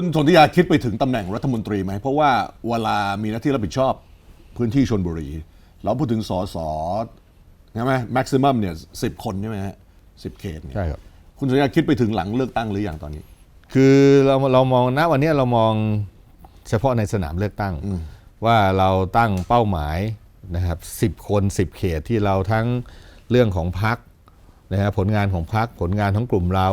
คุณสนธิยาคิดไปถึงตำแหน่งรัฐมนตรีไหม เพราะว่าเวลามีหน้าที่รับผิดชอบพื้นที่ชนบุรี เราพูดถึงสสใช่ไหมแม็กซิมัมเนี่ยสิบคนใช่ไหมฮะสิบเขตเนี่ยใช่ครับ คุณสนธิยาคิดไปถึงหลังเลือกตั้งหรือยังตอนนี้ คือเราเรามองณวันนี้เรามองเฉพาะในสนามเลือกตั้ง ว่าเราตั้งเป้าหมายนะครับสิบคนสิบเขตที่เราทั้งเรื่องของพักนะฮะผลงานของพักผลงานของกลุ่มเรา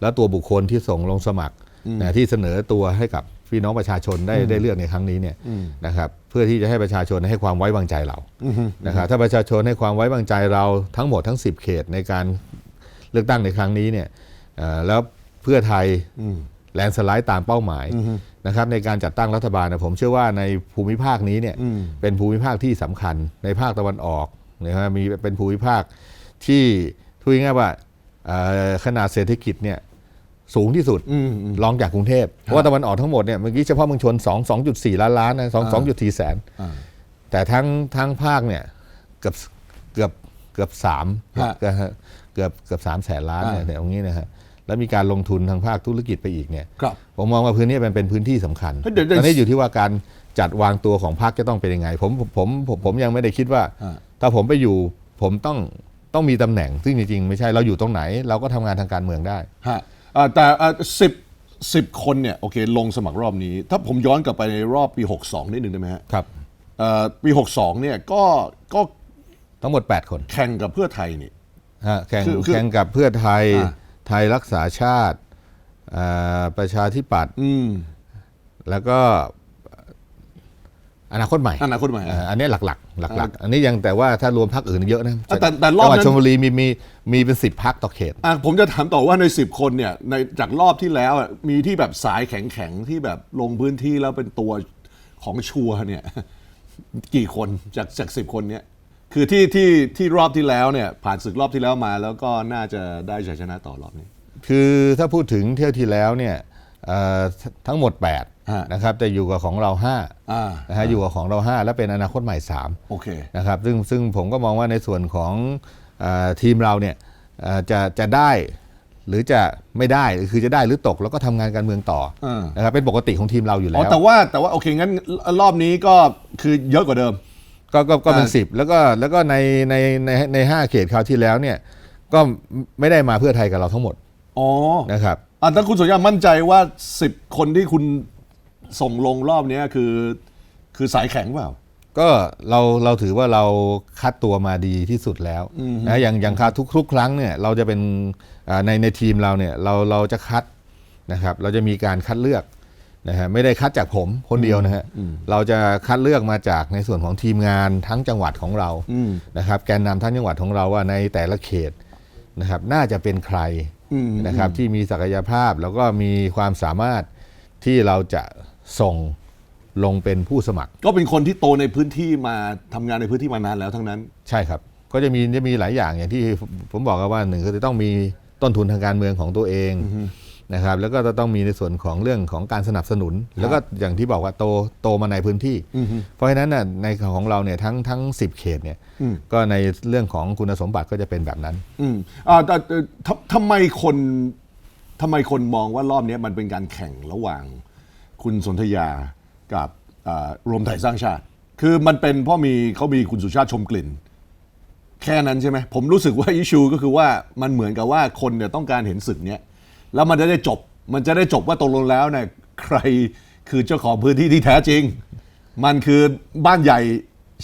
แล้วตัวบุคคลที่ส่งลงสมัคร นะที่เสนอตัวให้กับพี่น้องประชาชนได้ได้เลือกในครั้งนี้เนี่ยนะครับเพื่อที่จะให้ประชาชนให้ความไว้วางใจเรานะครับถ้าประชาชนให้ความไว้วางใจเราทั้งหมดทั้ง 10 เขตในการเลือกตั้งในครั้งนี้เนี่ยเอ่อแล้วเพื่อไทยแลนด์สไลด์ตามเป้าหมายนะครับในการจัดตั้งรัฐบาลนะผมเชื่อว่าในภูมิภาคนี้เนี่ยเป็นภูมิภาคที่สำคัญในภาคตะวันออกนะครับมีเป็นภูมิภาคที่พูดง่ายๆว่าเอ่อขนาดเศรษฐกิจเนี่ย สูงที่สุดรองจากกรุงเทพเพราะว่าตะวันออกทั้งหมดเนี่ยเมื่อกี้เฉพาะเมืองชน2 2.4 ล้านล้านนะ2 2.4แสนอ่าแต่ทั้งทั้งภาคเนี่ยเกือบเกือบเกือบสามฮะเกือบเกือบเกือบสามแสนล้านเนี่ยอ่าแต่ตรงนี้นะฮะแล้วมีการลงทุนทางภาคธุรกิจไปอีกเนี่ยครับผมมองว่าพื้นที่มันเป็นพื้นที่สำคัญเฮ้ยเดี๋ยวเดี๋ยวตอนนี้อยู่ที่ว่าการจัดวางตัวของพรรคจะต้องเป็นยังไงผมผมผมผมผมยังไม่ได้คิดว่าอ่าถ้าผมไปอยู่ผมต้องต้องมีตำแหน่งซึ่งจริงๆไม่ใช่เราอยู่ตรงไหน เราก็ทำงานทางการเมืองได้ฮะ อ่าแต่สิบสิบคนเนี่ยโอเคลงสมัครรอบนี้ ถ้าผมย้อนกลับไปในรอบปี 62 นิดหนึ่งได้ไหมฮะครับเอ่อปี 62 เนี่ยก็ก็ทั้งหมด 8 คนแข่งกับเพื่อไทยนี่ ฮะแข่งคือคือแข่งกับเพื่อไทยอ่า ไทยรักษาชาติอ่าประชาธิปัตย์อืมแล้วก็อนาคตใหม่อนาคตใหม่ เอ่ออันนี้หลักๆหลักๆ อันนี้ยังแต่ว่าถ้ารวมพักอื่นเยอะนะแต่แต่รอบจังหวัดนั้นชลบุรีมีมี มีเป็นสิบพักต่อเขต อะผมจะถามต่อว่าใน 10 คนเนี่ยในจากรอบที่แล้วอะมีที่แบบสายแข็งๆ ที่แบบลงพื้นที่แล้วเป็นตัวของชัวร์เนี่ย กี่คนจากจากสิบคนเนี่ย คือที่ที่ที่รอบที่แล้วเนี่ย ผ่านศึกรอบที่แล้วมาแล้วก็น่าจะได้ชัยชนะต่อรอบนี้ คือถ้าพูดถึงเที่ยวที่แล้วเนี่ยเอ่อททั้งหมดฮะ 8นะครับแต่อยู่กับของเราอ่า5นะฮะอยู่กับของเรา 5 แล้วเป็นอนาคตใหม่ 3 โอเค นะครับซึ่งซึ่งผมก็มองว่าในส่วนของเออ ทีมเราเนี่ยเอ่อจะจะได้หรือจะไม่ได้คือจะได้หรือตกแล้วก็ทำงานการเมืองต่อเออนะครับเป็นปกติของทีมเราอยู่อ๋อแล้ว แต่ว่าแต่ว่าโอเคงั้นรอบนี้ก็คือเยอะกว่าเดิม ก็ก็ก็เป็นอ่าสิบแล้วก็แล้วก็ในในในในห้าเขตคราวที่แล้วเนี่ยก็ไม่ได้มาเพื่อไทยกับเราทั้งหมดอ๋อนะครับอะถ้าคุณสุริยามั่นใจว่า10คนที่คุณส่งลงรอบเนี้ยคือคือสายแข็งเปล่า ก็เราเราถือว่าเราคัดตัวมาดีที่สุดแล้วนะอย่างอย่างคราวทุกทุกครั้งเนี่ยเราจะเป็นอ่าในในทีมเราเนี่ยเราเราจะคัดนะครับ เราจะมีการคัดเลือกนะฮะไม่ได้คัดจากผมคนเดียวนะฮะเราจะคัดเลือกมาจากในส่วนของทีมงานทั้งจังหวัดของเราอืมนะครับ แกนนำทั้งจังหวัดของเราว่าในแต่ละเขตนะครับ น่าจะเป็นใครอืมนะครับที่มีศักยภาพแล้วก็มีความสามารถที่เราจะส่ง ลงเป็นผู้สมัคร ก็เป็นคนที่โตในพื้นที่มาทำงานในพื้นที่มานานแล้วทั้งนั้น ใช่ครับ ก็จะมีจะมีหลายอย่างอย่างที่ผมบอกกันว่าหนึ่งก็จะต้องมีต้นทุนทางการเมืองของตัวเองนะครับ แล้วก็จะต้องมีในส่วนของเรื่องของการสนับสนุน แล้วก็อย่างที่บอกว่าโตโตมาในพื้นที่เพราะฉะนั้นน่ะในของเราเนี่ยทั้งทั้งสิบเขตเนี่ยก็ในเรื่องของคุณสมบัติก็จะเป็นแบบนั้น อืมอ่าแต่แต่ทำทำไมคนทำไมคนมองว่ารอบเนี้ยมันเป็นการแข่งระหว่างคุณสนธยา กับรวมไทยสร้างชาติ คือมันเป็นเพราะมีเขามีคุณสุชาติชมกลิ่น แค่นั้นใช่ไหมผมรู้สึกว่าอิชูก็คือว่ามันเหมือนกับว่าคนเนี่ยต้องการเห็นศึกเนี้ยแล้วมันจะได้จบมันจะได้จบว่าตกลงแล้วเนี่ยใครคือเจ้าของพื้นที่ที่แท้จริง มันคือบ้านใหญ่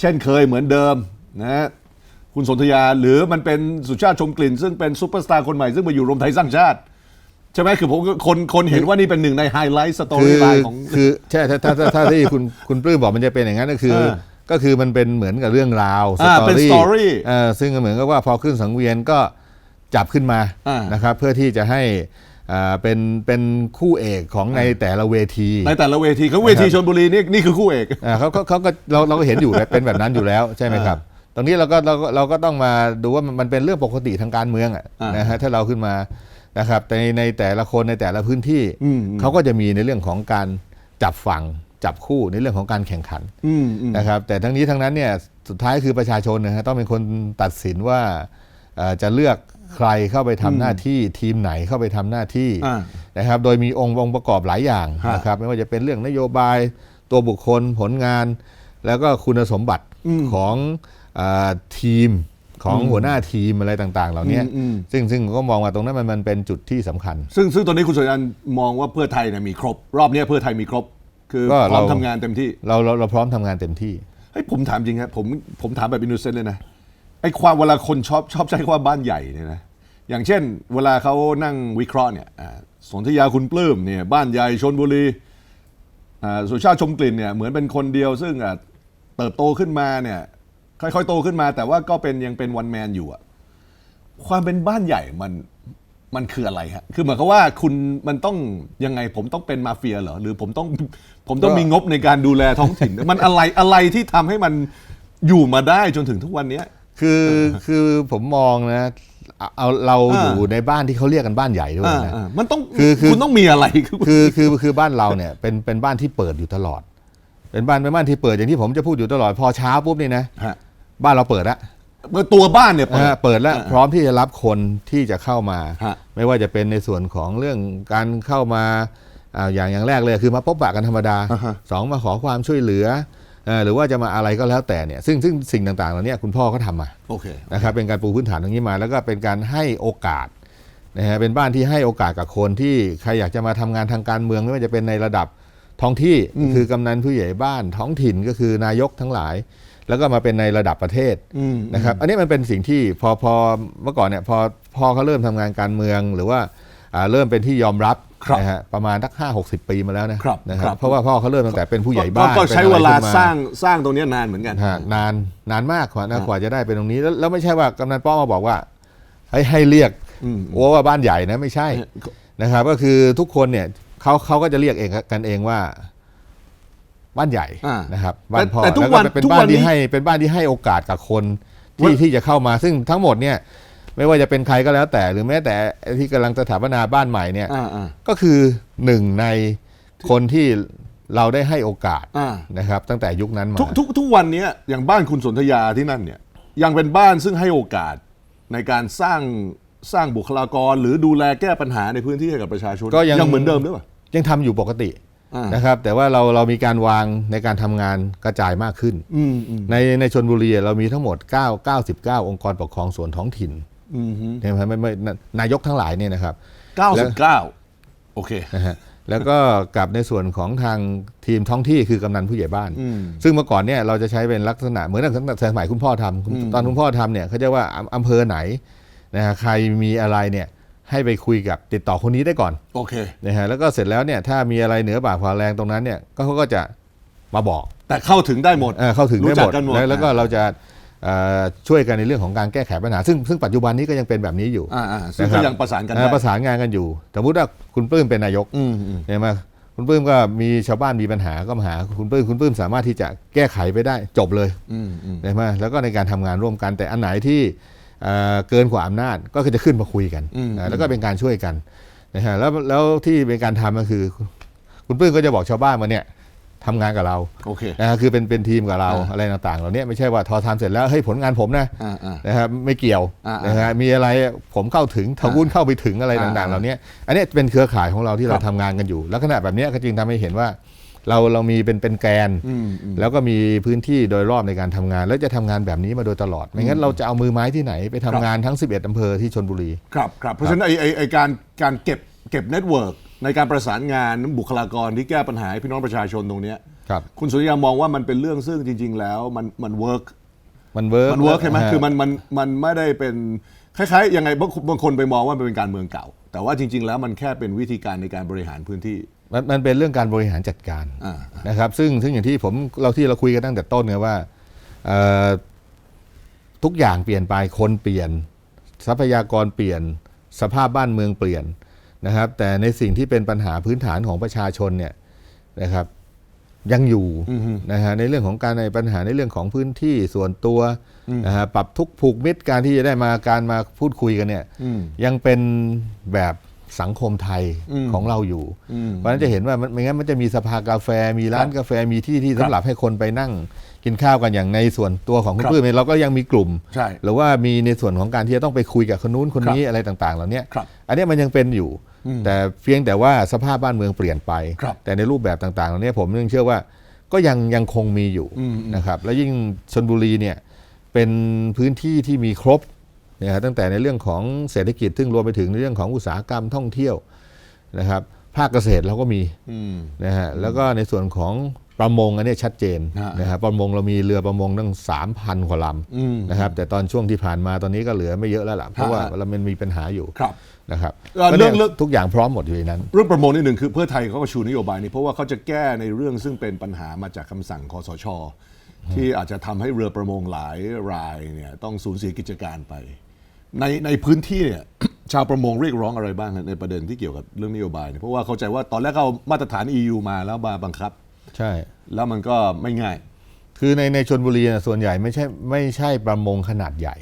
เช่นเคยเหมือนเดิมนะฮะคุณสนธยาหรือมันเป็นสุชาติชมกลิ่น ซึ่งเป็นซูเปอร์สตาร์คนใหม่ซึ่งมาอยู่รวมไทยสร้างชาติ ช่ไหมคือผมคนคนเห็นว่านี่เป็นหนึ่งในไฮไลท์สตอคืรี่อไลน์ของคือใช่ถ้าถ้าถ้าถ้าที่คุณคุณปลื้มบอกมันจะเป็นอย่างนั้นก็คือเออก็คือมันเป็นเหมือนกับเรื่องราวสอ่าตอเป็นรี่ story เออซึ่งก็เหมือนกับว่าพอขึ้นสังเวียนก็จับขึ้นมาอ่านนะครับ เพื่อที่จะให้อ่าเป็นเป็นคู่เอกของในแต่ละเวที ในแต่ละเวทีเขาเวทีชนบุรีนี่นี่คือคู่เอกอ่าเขาเขาเขาก็เราเราก็เห็นอยู่เป็นแบบนั้นอยู่แล้วใช่ไหมครับตรงนี้เราก็เราก็เราก็ต้องมาดูว่ามันมันเป็นเรื่องปกติทางการเมืองอะอ่านนะฮะถ้าเราขึ้นมา นะครับแต่ในในแต่ละคนในแต่ละพื้นที่อืมเขาก็จะมีในเรื่องของการจับฝั่งจับคู่ในเรื่องของการแข่งขันอืมอืมนะครับแต่ทั้งนี้ทั้งนั้นเนี่ยสุดท้ายคือประชาชนนะฮะต้องเป็นคนตัดสินว่าเอ่อจะเลือกใครเข้าไปทำหน้าที่ทีมไหนเข้าไปทำหน้าที่อ่านะครับ โดยมีองค์องค์ประกอบหลายอย่างฮะนะครับไม่ว่าจะเป็นเรื่องนโยบายตัวบุคคลผลงาน แล้วก็คุณสมบัติของอาทีม ของหัวหน้าทีมอะไรต่างๆ เหล่านี้อืมซึ่งซึ่งก็มองว่าตรงนั้นมันมันเป็นจุดที่สำคัญ ซึ่งซึ่งตอนนี้คุณสุริยันมองว่าเพื่อไทยเนี่ยมีครบ รอบเนี้ยเพื่อไทยมีครบ คือก็พร้อมเราทำงานเต็มที่ เราเราเราพร้อมทำงานเต็มที่เฮ้ยผมถามจริงครับผมผมถามแบบอินโนเซนต์เลยนะไอ้ความเวลาคนชอบชอบใช้คำว่าบ้านใหญ่เนี่ยนะอย่างเช่น เวลาเขานั่งวิเคราะห์เนี่ยอ่าสนธยาคุณปลื้มเนี่ยบ้านใหญ่ชนบุรีอ่าสุชาติชมกลิ่นเนี่ยเหมือนเป็นคนเดียวซึ่งอะเติบโตขึ้นมาเนี่ย ค่อยๆโตขึ้นมา แต่ว่าก็เป็นยังเป็นวันแมนอยู่อะความเป็นบ้านใหญ่มันมันคืออะไรฮะ คือหมายความว่าคุณมันต้องยังไงผมต้องเป็นมาเฟียเหรอ หรือผมต้องผมต้องก็มีงบในการดูแลท้องถิ่น มันอะไรอะไรที่ทำให้มันอยู่มาได้จนถึงทุกวันเนี้ย คือคือผมมองนะเอาเอาเราอ่าอยู่ในบ้านที่เขาเรียกกันบ้านใหญ่ด้วยอ่านะอ่ามันต้องคือคือคุณต้องมีอะไรคือคือคือคือบ้านเราเนี่ยเป็นเป็นบ้านที่เปิดอยู่ตลอด เป็นบ้านเป็นบ้านที่เปิดอย่างที่ผมจะพูดอยู่ตลอด พอเช้าปุ๊บนี่นะฮะ บ้านเราเปิดแล้วตัวบ้านเนี่ยเปิดอ่าเปิดแล้วอ่าพร้อมที่จะรับคนที่จะเข้ามาฮะไม่ว่าจะเป็นในส่วนของเรื่องการเข้ามาอ่าอย่างอย่างแรกเลยคือมาพบปะกันธรรมดาอ่าฮะสองมาขอความช่วยเหลือเอ่อหรือว่าจะมาอะไรก็แล้วแต่เนี่ยซึ่งซึ่งสิ่งต่างๆเหล่านี้คุณพ่อก็ทำมาโอเคนะครับเป็นการปูพื้นฐานตรงนี้มา แล้วก็เป็นการให้โอกาสนะฮะเป็นบ้านที่ให้โอกาสกับคนที่ใครอยากจะมาทำงานทางการเมืองไม่ว่าจะเป็นในระดับท้องที่คือกำนันผู้ใหญ่บ้านท้องถิ่นก็คือนายกทั้งหลาย แล้วก็มาเป็นในระดับประเทศอืมนะครับ อันนี้มันเป็นสิ่งที่พอพอเมื่อก่อนเนี่ยพอพอเขาเริ่มทำงานการเมืองหรือว่าอ่าเริ่มเป็นที่ยอมรับครับนะฮะประมาณสักห้าหกสิบปีมาแล้วนะครับนะคครัรับบเพราะว่าพ่อเขาเริ่มตั้งแต่เป็นผู้ใหญ่บ้านก็ก็ป็นใช้อะไรเวลาขึ้นมสร้างสร้างตรงเนี้ยนานเหมือนกันฮะนานนานมากกว่านะกว่าจะได้เป็นตรงนี้แล้วแล้วไม่ใช่ว่ากำนันป้อมมาบอกว่า ให้ให้เรียกอืมโอ้ว่าบ้านใหญ่นะไม่ใช่นะครับ ก็คือทุกคนเนี่ยเขาเขาก็จะเรียกเองกันเองว่า บ้านใหญ่อ่านะครับบ้านพ่อแต่ทุกแล้ววันเป็นทุกบ้าวันนนี้ที่ให้เป็นบ้านที่ให้โอกาสกับคนที่วันที่จะเข้ามาซึ่งทั้งหมดเนี่ยไม่ว่าจะเป็นใครก็แล้วแต่หรือแม้แต่ที่กำลังสถาปนาบ้านใหม่เนี่ยอ่าอ่าก็คือหนึ่งในคนที่เราได้ให้โอกาสอ่านะครับ ตั้งแต่ยุคนั้นมาทุกทุกทุกวันเนี้ยอย่างบ้านคุณสนธยาที่นั่นเนี่ยยังเป็นบ้านซึ่งให้โอกาสในการสร้างสร้างบุคลากร หรือดูแลแก้ปัญหาในพื้นที่ให้กับประชาชนก็ยังเหมือนเดิมหรือเปล่ายังทำอยู่ปกติ อ่านนะครับ แต่ว่าเราเรามีการวางในการทำงานกระจายมากขึ้น อืมอืมในในชนบุรีเรามีทั้งหมด 9 99 องค์กรปกครองส่วนท้องถิ่นอืมฮึใช่ไหมไม่ไม่ไม่นายกทั้งหลายเนี่ยนะครับ เก้าสิบเก้าโอเค นะฮะแล้วก็กับในส่วนของทางทีมท้องที่คือกำนันผู้ใหญ่บ้าน อืม ซึ่งเมื่อก่อนเนี่ยเราจะใช้เป็นลักษณะเหมือนตั้งแต่สมัยคุณพ่อทำคุณตอนคุณพ่อทำเนี่ยเขาจะว่าอำอำเภอไหนนะฮะใครมีอะไรเนี่ย ให้ไปคุยกับติดต่อคนนี้ได้ก่อนโอเคนะฮะแล้วก็เสร็จแล้วเนี่ยถ้ามีอะไรเหนือบ่าฝ่าแรงตรงนั้นเนี่ยก็เขาก็จะมาบอกแต่เข้าถึงได้หมดเอ่อเข้าถึงได้รู้หจัมกดกันหมดแล้วแล้วก็เราจะเอ่อช่วยกันในเรื่องของการแก้ไขปัญหา ซึ่งซึ่งปัจจุบันนี้ก็ยังเป็นแบบนี้อยู่ อ่าอ่าซึ่งนะคก็รับ ยังประสานกันเอ่ได้อประสานงานกันอยู่ สมมติว่าคุณปลื้มเป็นนายกอืมอืมเห็นไหมคุณปลื้มก็มีชาวบ้านมีปัญหาก็มาหาคุณปลื้มคุณปลื้มสามารถที่จะแก้ไขไปได้จบเลยอืมอืมเห็นไหมแล้วก็ในการทำงานร่วมกันแต่อันไหนที่ เอ่อเกินกว่าอำนาจก็คือจะขึ้นมาคุยกันนะแล้วก็เป็นการช่วยกันนะฮะแล้วแล้วที่เป็นการทำก็คือ คุณปลื้มก็จะบอกชาวบ้านมาเนี่ยทำงานกับเราโอเคนะฮะคือเป็นเป็นทีมกับเราอ่าอะไรต่างๆ เหล่านี้ไม่ใช่ว่าทอทำเสร็จแล้วเฮ้ยผลงานผมนะอ่าอ่านะครับไม่เกี่ยวอ่านะฮะมีอะไรผมเข้าถึงทวุ้นเข้าไปถึงอะไรอ่าต่างๆ เหล่านี้อันนี้เป็นเครือข่ายของเราที่คเรารับทำงานกันอยู่แล้วขณะแบบนี้ก็จึงทำให้เห็นว่า เราเรามีเป็นเป็นแกนอืมอืมแล้วก็มีพื้นที่โดยรอบในการทำงาน แล้วจะทำงานแบบนี้มาโดยตลอด ไม่งั้นเราจะเอามือไม้ที่ไหนไปทำงานทั้ง 11อำเภอที่ชนบุรี ครับครับเพราะฉะนั้นไอไอไอการการเก็บเก็บเน็ตเวิร์กในการประสานงานบุคลากรที่แก้ปัญหาให้พี่น้องประชาชนตรงเนี้ยครับคุณสุริยามองว่ามันเป็นเรื่องซึ่งจริง ๆ แล้วมันมันเวิร์กมันเวิร์กมันเวิร์กใช่ไหมคือมันมันมันไม่ได้เป็นคล้ายๆยังไงบางบางคนไปมองว่ามันเป็นการเมืองเก่า แต่ว่าจริง ๆ แล้วมันแค่เป็นวิธีการในการบริหารพื้นที่ มันมันเป็นเรื่องการบริหารจัดการอ่านะครับ ซึ่งซึ่งอย่างที่ผมเราที่เราคุยกันตั้งแต่ต้นไงว่าเอ่อทุกอย่างเปลี่ยนไปคนเปลี่ยน ทรัพยากรเปลี่ยน สภาพบ้านเมืองเปลี่ยนนะครับ แต่ในสิ่งที่เป็นปัญหาพื้นฐานของประชาชนเนี่ยนะครับ ยังอยู่นะฮะในเรื่องของการในปัญหาในเรื่องของพื้นที่ส่วนตัวนะฮะปรับทุกข์ผูกมิตรการที่จะได้มาการมาพูดคุยกันเนี่ย อืม ยังเป็นแบบ สังคมไทยอืมของเราอยู่อืมเพราะฉะนั้นจะเห็นว่ามันไม่งั้นมันจะมีสภากาแฟมีร้านครับกาแฟมีที่ที่ครับสำหรับให้คนไปนั่งกินข้าวกันอย่างในส่วนตัวของคุณครับปื้มเองเราก็ยังมีกลุ่มใช่หรือว่ามีในส่วนของการที่จะต้องไปคุยกับคนนู้นคนนี้อะไรต่างๆเหล่าเนี้ยครับอันเนี้ยมันยังเป็นอยู่อืมแต่เพียงแต่ว่าสภาพบ้านเมืองเปลี่ยนไปครับแต่ในรูปแบบต่างๆเหล่านี้ผมยังเชื่อว่าก็ยังยังคงมีอยู่อืมนะครับ แล้วยิ่งชนบุรีเนี่ยเป็นพื้นที่ที่มีครบ นะฮะตั้งแต่ในเรื่องของเศรษฐกิจซึ่งรวมไปถึงในเรื่องของอุตสาหกรรมท่องเที่ยวนะครับ ภาคเกษตรเราก็มีอืมนะฮะแล้วก็ในส่วนของประมงอันเนี้ยชัดเจนฮะนะครับประมงเรามีเรือประมงตั้งสามพันกว่าลอืมำนะครับ แต่ตอนช่วงที่ผ่านมาตอนนี้ก็เหลือไม่เยอะแล้วล่ะเพราะว่าฮะเรามันมีปัญหาอยู่ครับนะครับเอ่อก็เนี่ยเรื่องเรื่องทุกอย่างพร้อมหมดอยู่ในนั้น เรื่องประมงนิดหนึ่งคือเพื่อไทยเขาก็ชูนโยบายนี้เพราะว่าเขาจะแก้ในเรื่องซึ่งเป็นปัญหามาจากคำสั่งคอสช ที่อาจจะทำให้เรือประมงหลายรายเนี่ยต้องสูญเสียกิจการไป ในในพื้นที่เนี่ยชาวประมงเรียกร้องอะไรบ้างในประเด็นที่เกี่ยวกับเรื่องนโยบายเนี่ยเพราะว่าเข้าใจว่าตอนแรกเขาเอามาตรฐาน EU มาแล้วมาบังคับ ใช่ แล้วมันก็ไม่ง่าย คือในในชนบุรีน่ะส่วนใหญ่ไม่ใช่ไม่ใช่ประมงขนาดใหญ่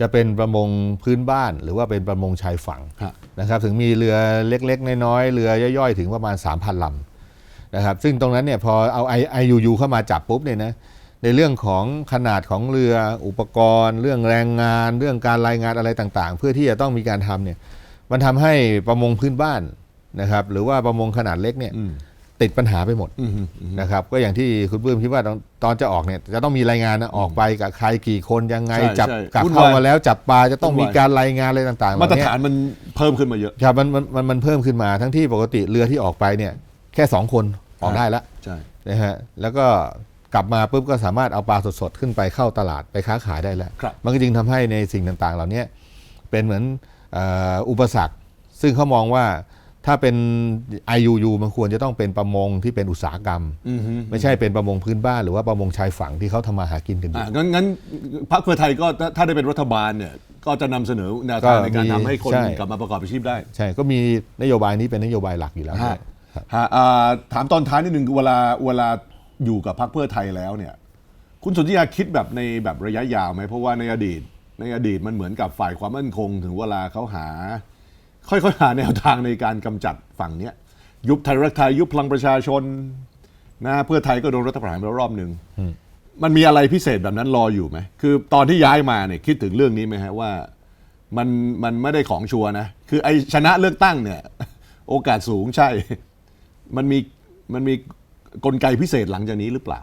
จะเป็นประมงพื้นบ้านหรือว่าเป็นประมงชายฝั่งฮะนะครับ ถึงมีเรือเล็กๆ น้อยๆเรือย่อยๆ ถึงประมาณ 3,000ลำนะครับ ซึ่งตรงนั้นเนี่ยพอเอาไอไอยูยูเข้ามาจับปุ๊บเนี่ยนะ ในเรื่องของขนาดของเรืออุปกรณ์ เรื่องแรงงาน เรื่องการรายงานอะไรต่างๆ เพื่อที่จะต้องมีการทำเนี่ยมันทำให้ประมงพื้นบ้านนะครับหรือว่าประมงขนาดเล็กเนี่ยอืมติดปัญหาไปหมดอืมอืมนะครับก็อย่างที่คุณปื้มคิดว่าตอนตอนจะออกเนี่ยจะต้องมีรายงานนะออกไปกับใครกี่คนยังไงใช่จับใช่กลับวุ่นเข้าวายมาแล้วจับปลาจะต้องวุ่นมีวายการรายงานอะไรต่างๆเหมาตรล่เนี้ยฐานมันเพิ่มขึ้นมาเยอะครับมันมันมันมันเพิ่มขึ้นมาทั้งที่ปกติเรือที่ออกไปเนี่ยแค่สองคนออกได้แล้วใช่นะฮะแล้วก็ กลับมาปุ๊บก็สามารถเอาปลาสดๆ ขึ้นไปเข้าตลาดไปค้าขายได้แล้ว ครับมันก็จึงทำให้ในสิ่งต่างๆ เหล่านี้เป็นเหมือนเอ่ออุปสรรค ซึ่งเขามองว่าถ้าเป็น IUU มันควรจะต้องเป็นประมงที่เป็นอุตสาหกรรม อือฮึ ไม่ใช่เป็นประมงพื้นบ้านหรือว่าประมงชายฝั่งที่เขาทำมาหากินกันอยู่ อะงั้นงั้นพรรคเพื่อไทยก็ถ้าถ้าได้เป็นรัฐบาลเนี่ยก็จะนำเสนอแนวทางก็ในการมีทำให้คนใช่ กลับมาประกอบอาชีพได้ ใช่ก็มีนโยบายนี้เป็นนโยบายหลักอยู่แล้วด้วยฮะอ่าถามตอนท้ายนิดนึงเวลาเวลา อยู่กับพรรคเพื่อไทยแล้วเนี่ย คุณสนธิยาคิดแบบในแบบระยะยาวไหมเพราะว่าในอดีต ในอดีตมันเหมือนกับฝ่ายความมั่นคง ถึงเวลาเขาหา ค่อยๆหาแนวทางในการกำจัดฝั่งเนี้ยยุบไทยรักไทยยุบพลังประชาชนนะเพื่อไทยก็โดนรัฐประหารไปแล้วรอบหนึ่งมันมีอะไรพิเศษแบบนั้นรออยู่ไหม คือตอนที่ย้ายมาเนี่ยคิดถึงเรื่องนี้ไหมฮะว่ามันมันไม่ได้ของชัวร์นะ คือไอชนะเลือกตั้งเนี่ย โอกาสสูงใช่ มันมีมันมี กลไกพิเศษหลังจากนี้หรือเปล่า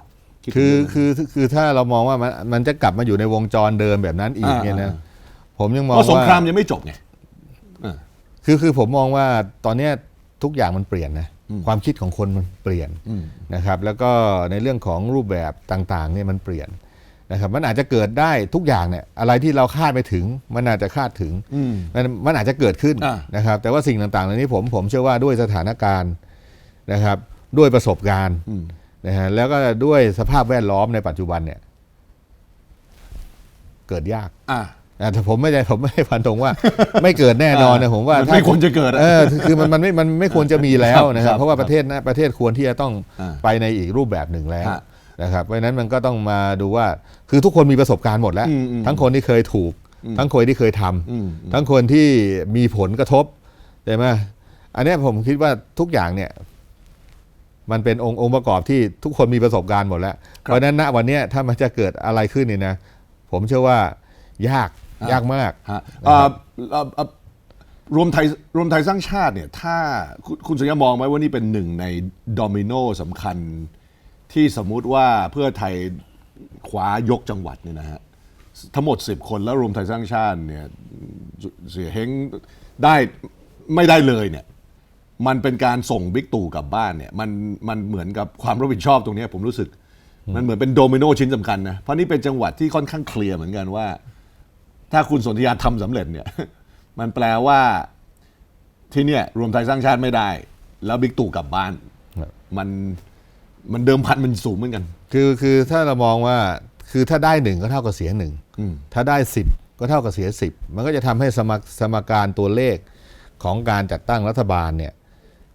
ดคือถึงเรื่งนั้น คือคือถ้าเรามองว่ามันมันจะกลับมาอยู่ในวงจรเดิมแบบนั้นอีกอ่าเนี่ยนะอ่า ผมยังมองเพราะสงครามว่ายังไม่จบไง คือคือผมมองว่าตอนเนี้ยทุกอย่างมันเปลี่ยนนะความคิดของคนมันเปลี่ยนนะครับ แล้วก็ในเรื่องของรูปแบบต่างๆเนี่ยมันเปลี่ยนนะครับมันอาจจะเกิดได้ทุกอย่างเนี่ยอะไรที่เราคาดไม่ถึง มันอาจจะคาดถึง อืม มันมันอาจจะเกิดขึ้นอ่านะครับแต่ว่าสิ่งต่างๆเหล่านี้ผมผมเชื่อว่าด้วยสถานการณ์นะครับ ด้วยประสบการณ์อืมนะฮะแล้วก็ด้วยสภาพแวดล้อมในปัจจุบันเนี่ย เกิดยาก อะอะแต่ผมไม่ได้ผมไม่ได้ฟันธงว่า ไม่เกิดแน่นอนนะผมว่ามันถ้าไม่ควรจะเกิดอะเออคือคือมันมันไม่มันไม่ควรจะมีแล้วนะคครัรับบเพราะว่าประเทศนะประเทศควรที่จะต้องอ่าไปในอีกรูปแบบหนึ่งแล้วฮะนะครับเพราะฉะนั้นมันก็ต้องมาดูว่า คือทุกคนมีประสบการณ์หมดแล้วอืมอืมทั้งคนที่เคยถูก ทั้งคนที่เคยทำอืมทั้งคนที่มีผลกระทบใช่ไหมอันเนี้ยผมคิดว่าทุกอย่างเนี่ย มันเป็นองค์องค์ประกอบที่ทุกคนมีประสบการณ์หมดแล้ว เพราะฉะนั้นณวันเนี้ยถ้ามันจะเกิดอะไรขึ้นเนี่ยนะ ผมเชื่อว่ายากยากมากฮะอ่าอ่าอ่ารวมไทยรวมไทยสร้างชาติเนี่ยถ้าคุณคุณสัญญามองไหมว่านี่เป็นหนึ่งในโดมิโนสำคัญ ที่สมมุติว่าเพื่อไทยคว้ายกจังหวัดเนี่ยนะฮะทั้งหมด 10 คนแล้วรวมไทยสร้างชาติเนี่ยเสียเฮงได้ไม่ได้เลยเนี่ย มันเป็นการส่งบิ๊กตู่กลับบ้านเนี่ยมันมันเหมือนกับความรับผิดชอบตรงเนี้ยผมรู้สึก มันเหมือนเป็นโดมิโนชิ้นสำคัญนะเพราะนี่เป็นจังหวัดที่ค่อนข้างเคลียร์เหมือนกันว่า ถ้าคุณสนธิยาทำสำเร็จเนี่ย มันแปลว่าที่เนี่ยรวมไทยสร้างชาติไม่ได้ แล้วบิ๊กตู่กลับบ้านครับมันมันเดิมพันมันสูงเหมือนกัน คือคือถ้าเรามองว่าคือถ้าได้หนึ่งก็เท่ากับเสียหนึ่งอืมถ้าได้สิบก็เท่ากับเสียสิบมันก็จะทำให้สมสมการตัวเลขของการจัดตั้งรัฐบาลเนี่ย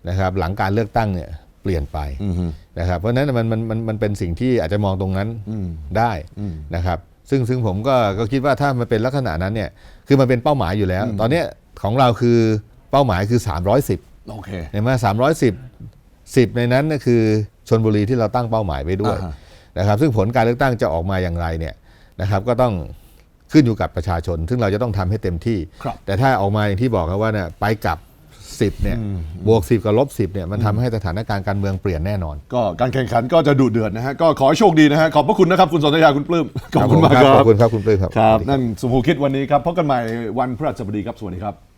นะครับหลังการเลือกตั้งเนี่ยเปลี่ยนไปอือฮึนะครับเพราะฉะนั้นมันมันมันมันเป็นสิ่งที่อาจจะมองตรงนั้นอืมได้อืมนะครับซึ่งซึ่งผมก็ก็คิดว่าถ้ามันเป็นลักษณะนั้นเนี่ยคือมันเป็นเป้าหมายอยู่แล้ว ตอนเนี้ยของเราคือเป้าหมายคือ 310โอเคในเมื่อ310 10ในนั้นก็คือชนบุรีที่เราตั้งเป้าหมายไว้ด้วยอ่าฮะนะครับ ซึ่งผลการเลือกตั้งจะออกมาอย่างไรเนี่ยนะครับ ก็ต้องขึ้นอยู่กับประชาชน ซึ่งเราจะต้องทำให้เต็มที่ครับแต่ถ้าออกมาอย่างที่บอกครับว่าเนี่ยไปกลับ 10เนี่ยบวก 10 กับลบ 10เนี่ยมันทำให้สถานการณ์การเมืองเปลี่ยนแน่นอน ก็การแข่งขันก็จะดุเดือดนะฮะก็ขอให้โชคดีนะฮะขอบพระคุณนะครับคุณสนธยาคุณปลื้มขอบคุณมากคขรัอบบคุณครับคุณปลื้มครับครับนั่นสุภูคิดวันนี้ครับพบกันใหม่วันพฤหัสบดีครับสวัสดีครับ